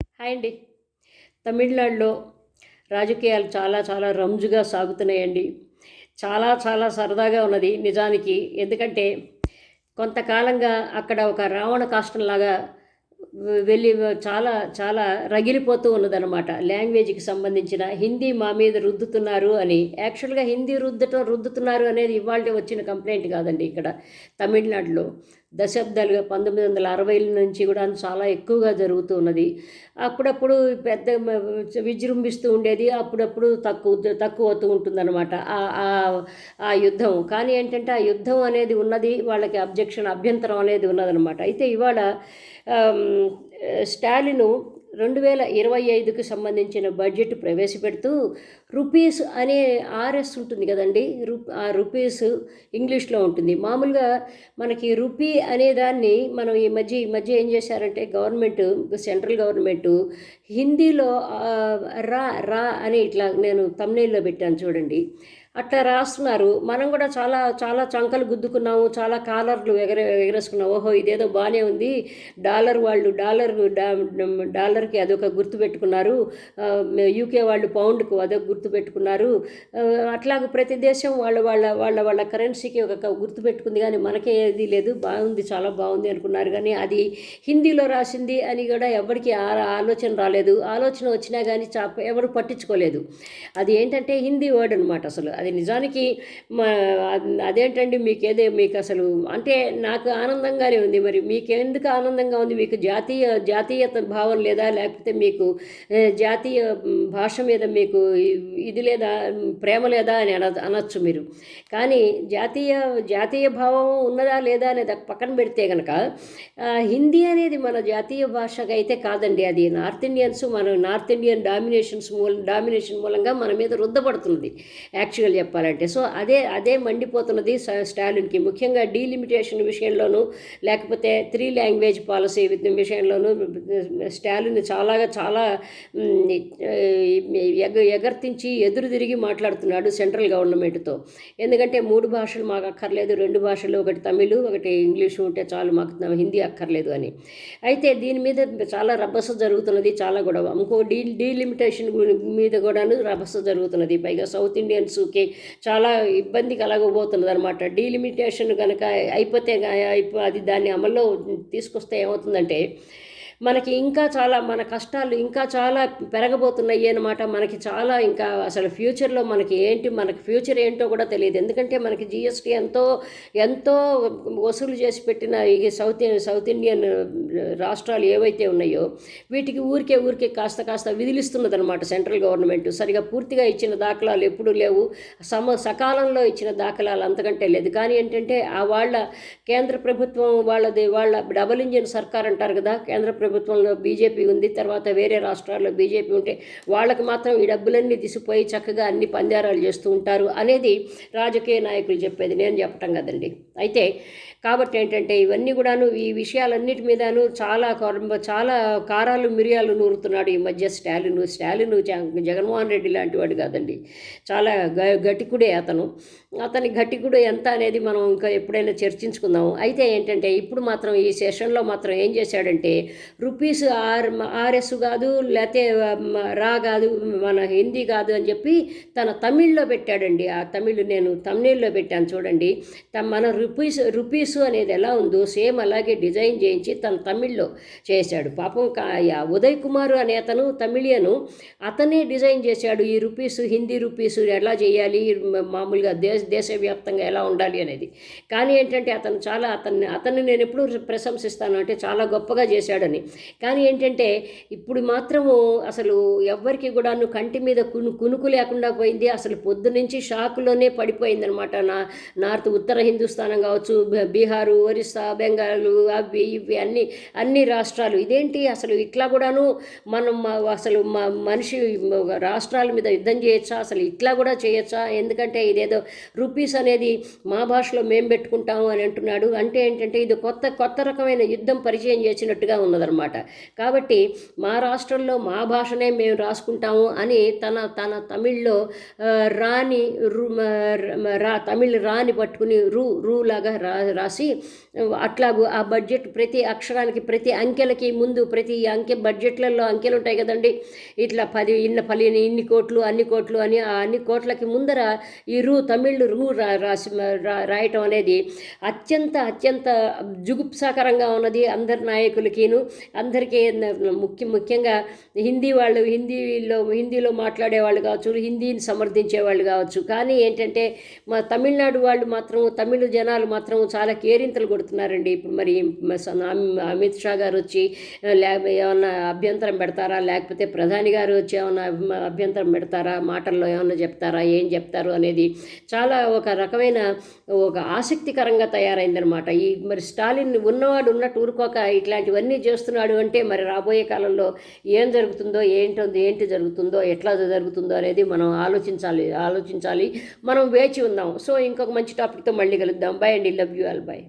Hi అండి. తమిళనాడులో రాజకీయాలు చాలా చాలా రంజుగా సాగుతున్నాయండి. చాలా చాలా సరదాగా ఉన్నది నిజానికి. ఎందుకంటే కొంతకాలంగా అక్కడ ఒక రావణ కాష్టంలాగా వెళ్ళి చాలా చాలా రగిలిపోతూ ఉన్నదనమాట లాంగ్వేజ్కి సంబంధించిన హిందీ మా మీద రుద్దుతున్నారు అని. యాక్చువల్గా హిందీ రుద్దటం రుద్దుతున్నారు అనేది ఇవాళ వచ్చిన కంప్లైంట్ కాదండి ఇక్కడ తమిళనాడులో. దశాబ్దాలుగా పంతొమ్మిది వందల అరవైల నుంచి కూడా చాలా ఎక్కువగా జరుగుతూ ఉన్నది. అప్పుడప్పుడు పెద్ద విజృంభిస్తూ ఉండేది అప్పుడప్పుడు తక్కువ తక్కువ అవుతూ ఉంటుందన్నమాట ఆ- ఆ- ఆ యుద్ధం. కానీ ఏంటంటే ఆ యుద్ధం అనేది ఉన్నది వాళ్ళకి అబ్జెక్షన్ అభ్యంతరం అనేది ఉన్నదనమాట అయితే ఇవాళ స్టాలిను రెండు వేల ఇరవై ఐదుకు సంబంధించిన బడ్జెట్ ప్రవేశపెడుతూ రూపీస్ అనే ఆర్ఎస్ ఉంటుంది కదండి రు ఆ రూపీస్ ఇంగ్లీష్లో ఉంటుంది. మామూలుగా మనకి రూపీ అనే దాన్ని మనం ఈ మధ్య ఈ మధ్య ఏం చేశారంటే గవర్నమెంట్ సెంట్రల్ గవర్నమెంట్ హిందీలో రా రా అని ఇట్లా నేను తమ్నేల్లో పెట్టాను చూడండి. అట్లా రాస్తున్నారు. మనం కూడా చాలా చాలా చంకలు గుద్దుకున్నాము చాలా కాలర్లు ఎగర ఎగరేసుకున్నాం ఓహో ఇదేదో బాగానే ఉంది. డాలర్ వాళ్ళు డాలర్ డాలర్కి అదొక గుర్తు పెట్టుకున్నారు. యూకే వాళ్ళు పౌండ్కు అదొక గుర్తు పెట్టుకున్నారు. ఆ, అట్లాగ ప్రతి దేశం వాళ్ళ వాళ్ళ వాళ్ళ వాళ్ళ కరెన్సీకి ఒక గుర్తు పెట్టుకుంది. కానీ మనకే ఏది లేదు. బాగుంది చాలా బాగుంది అనుకున్నారు. కానీ అది హిందీలో రాసింది అని కూడా ఎవరికి ఆ- ఆలోచన రాలేదు. ఆలోచన వచ్చినా కానీ చా ఎవరు పట్టించుకోలేదు. అది ఏంటంటే హిందీ వర్డ్ అనమాట అసలు. అది నిజానికి మా అదేంటండి మీకు మీకు అసలు అంటే నాకు ఆనందంగానే ఉంది. మరి మీకు ఎందుకు ఆనందంగా ఉంది? మీకు జాతీయ జాతీయత భావం లేదా? లేకపోతే మీకు జాతీయ భాష మీద మీకు ఇది లేదా? ప్రేమ లేదా? అని అన అనొచ్చు మీరు. కానీ జాతీయ జాతీయ భావం ఉన్నదా లేదా అనేది పక్కన పెడితే కనుక హిందీ అనేది మన జాతీయ భాషగా అయితే కాదండి. అది నార్త్ ఇండియన్స్ మన నార్త్ ఇండియన్ డామినేషన్స్ మూల డామినేషన్ మూలంగా మన మీద రుద్దపడుతున్నది యాక్చువల్ చెప్పాలంటే. సో అదే అదే మండిపోతున్నది స్టాలిన్కి. ముఖ్యంగా డీలిమిటేషన్ విషయంలోనూ లేకపోతే త్రీ లాంగ్వేజ్ పాలసీ విషయంలోనూ స్టాలిన్ చాలాగా చాలా ఎగ ఎగర్తించి ఎదురు తిరిగి మాట్లాడుతున్నాడు సెంట్రల్ గవర్నమెంట్తో. ఎందుకంటే మూడు భాషలు మాకు అక్కర్లేదు రెండు భాషలు ఒకటి తమిళ్ ఒకటి ఇంగ్లీషు ఉంటే చాలు మాకు హిందీ అక్కర్లేదు అని. అయితే దీని మీద చాలా రభస జరుగుతున్నది చాలా గొడవ. ఇంకో డీ డీలిమిటేషన్ మీద కూడాను రభస జరుగుతున్నది. పైగా సౌత్ ఇండియన్స్కి చాలా ఇబ్బంది కలగబోతున్నది అనమాట డీలిమిటేషన్ కనుక అయిపోతే అయిపో అది దాన్ని అమల్లో తీసుకొస్తే ఏమవుతుందంటే మనకి ఇంకా చాలా మన కష్టాలు ఇంకా చాలా పెరగబోతున్నాయి అనమాట మనకి చాలా ఇంకా అసలు ఫ్యూచర్లో మనకి ఏంటి మనకి ఫ్యూచర్ ఏంటో కూడా తెలియదు. ఎందుకంటే మనకి జిఎస్టీ ఎంతో ఎంతో వసూలు చేసి పెట్టిన ఈ సౌత్ సౌత్ ఇండియన్ రాష్ట్రాలు ఏవైతే ఉన్నాయో వీటికి ఊరికే ఊరికే కాస్త కాస్త విధిలిస్తున్నదనమాట సెంట్రల్ గవర్నమెంట్ సరిగా పూర్తిగా ఇచ్చిన దాఖలాలు ఎప్పుడూ లేవు. సమ సకాలంలో ఇచ్చిన దాఖలాలు అంతకంటే లేదు. కానీ ఏంటంటే ఆ వాళ్ళ కేంద్ర ప్రభుత్వం వాళ్ళది వాళ్ళ డబుల్ ఇంజిన్ సర్కార్ అంటారు కదా కేంద్ర ప్రభుత్వంలో బీజేపీ ఉంది తర్వాత వేరే రాష్ట్రాల్లో బీజేపీ ఉంటే వాళ్ళకి మాత్రం ఈ డబ్బులన్నీ తీసిపోయి చక్కగా అన్ని పందారాలు చేస్తూ ఉంటారు అనేది రాజకీయ నాయకులు చెప్పేది. నేను చెప్పటం కదండి. అయితే కాబట్టి ఏంటంటే ఇవన్నీ కూడాను ఈ విషయాలన్నిటి మీదను చాలా చాలా కారాలు మిరియాలు నూరుతున్నాడు ఈ మధ్య స్టాలిన్. స్టాలిన్ జగన్మోహన్ రెడ్డి లాంటి వాడు కాదండి. చాలా గ- గట్టికుడే అతను. అతని గట్టికుడు ఎంత అనేది మనం ఇంకా ఎప్పుడైనా చర్చించుకుందాము. అయితే ఏంటంటే ఇప్పుడు మాత్రం ఈ సెషన్లో మాత్రం ఏం చేశాడంటే రూపీస్ ఆర్ ఆర్ఎస్ కాదు లేతే రా కాదు మన హిందీ కాదు అని చెప్పి తన తమిళ్ళో పెట్టాడండి. ఆ తమిళ్ నేను తమిళ్ళో పెట్టాను చూడండి. త- మన రూపీస్ రూపీస్ అనేది ఎలా ఉందో సేమ్ అలాగే డిజైన్ చేయించి తన తమిళ్ళో చేశాడు. పాపం ఉదయ్ కుమార్ అనే అతను తమిళియను. అతనే డిజైన్ చేశాడు. ఈ రూపీస్ హిందీ రూపీస్ ఎలా చేయాలి? మామూలుగా దేశ దేశవ్యాప్తంగా ఎలా ఉండాలి అనేది. కానీ ఏంటంటే అతను చాలా అతన్ని అతన్ని నేను ఎప్పుడు ప్రశంసిస్తాను. అంటే చాలా గొప్పగా చేశాడని. కానీ ఏంటంటే ఇప్పుడు మాత్రము అసలు ఎవ్వరికి కూడాను కంటి మీద కును కునుకు లేకుండా పోయింది. అసలు పొద్దు నుంచి షాకులోనే పడిపోయిందనమాట. నా నార్త్ ఉత్తర హిందుస్థానం కావచ్చు బ- బీహారు ఒరిస్సా బెంగాలు అవి ఇవి అన్ని అన్ని రాష్ట్రాలు. ఇదేంటి? అసలు ఇట్లా కూడాను మనం అసలు మా మనిషి రాష్ట్రాల మీద యుద్ధం చేయొచ్చా? అసలు ఇట్లా కూడా చేయొచ్చా? ఎందుకంటే ఇదేదో రూపీస్ అనేది మా భాషలో మేము పెట్టుకుంటాము అని అంటున్నాడు. అంటే ఏంటంటే ఇది కొత్త కొత్త రకమైన యుద్ధం పరిచయం చేసినట్టుగా ఉన్నదన్నమాట అనమాట కాబట్టి మా రాష్ట్రంలో మా భాషనే మేము రాసుకుంటాము అని తన తన తమిళ్ళో రాణి రాని రా తమిళ్ రాని పట్టుకుని రూ రూ లాగా రా రాసి అట్లాగూ ఆ బడ్జెట్ ప్రతి అక్షరానికి ప్రతి అంకెలకి ముందు ప్రతి అంకె బడ్జెట్లలో అంకెలు ఉంటాయి కదండి. ఇట్లా పది ఇన్న పలిని ఇన్ని కోట్లు అన్ని కోట్లు అని ఆ అన్ని కోట్లకి ముందర ఈ రూ తమిళ్ రూ రా రాసి రాయటం అనేది అత్యంత అత్యంత జుగుప్సాకరంగా ఉన్నది అందరి నాయకులకిను. అందరికీ ముఖ్య ముఖ్యంగా హిందీ వాళ్ళు హిందీలో హిందీలో మాట్లాడే వాళ్ళు కావచ్చు హిందీని సమర్థించే వాళ్ళు కావచ్చు. కానీ ఏంటంటే మా తమిళనాడు వాళ్ళు మాత్రం తమిళ జనాలు మాత్రం చాలా కేరింతలు కొడుతున్నారండి. ఇప్పుడు మరి అమిత్ షా గారు వచ్చి లేకపోతే ఏమన్నా అభ్యంతరం పెడతారా? లేకపోతే ప్రధాని గారు వచ్చి ఏమన్నా అభ్యంతరం పెడతారా? మాటల్లో ఏమన్నా చెప్తారా? ఏం చెప్తారు? అనేది చాలా ఒక రకమైన ఒక ఆసక్తికరంగా తయారైందనమాట ఈ మరి స్టాలిన్ ఉన్నవాడు ఉన్నట్టు ఊరుకోక ఇట్లాంటివన్నీ చేస్తున్న చేస్తున్నాడు అంటే మరి రాబోయే కాలంలో ఏం జరుగుతుందో ఏంటో ఏంటి జరుగుతుందో ఎట్లా జరుగుతుందో అనేది మనం ఆలోచించాలి ఆలోచించాలి. మనం వేచి ఉందాం. సో ఇంకొక మంచి టాపిక్తో మళ్ళీ కలుద్దాం. బై అండి. Love you all by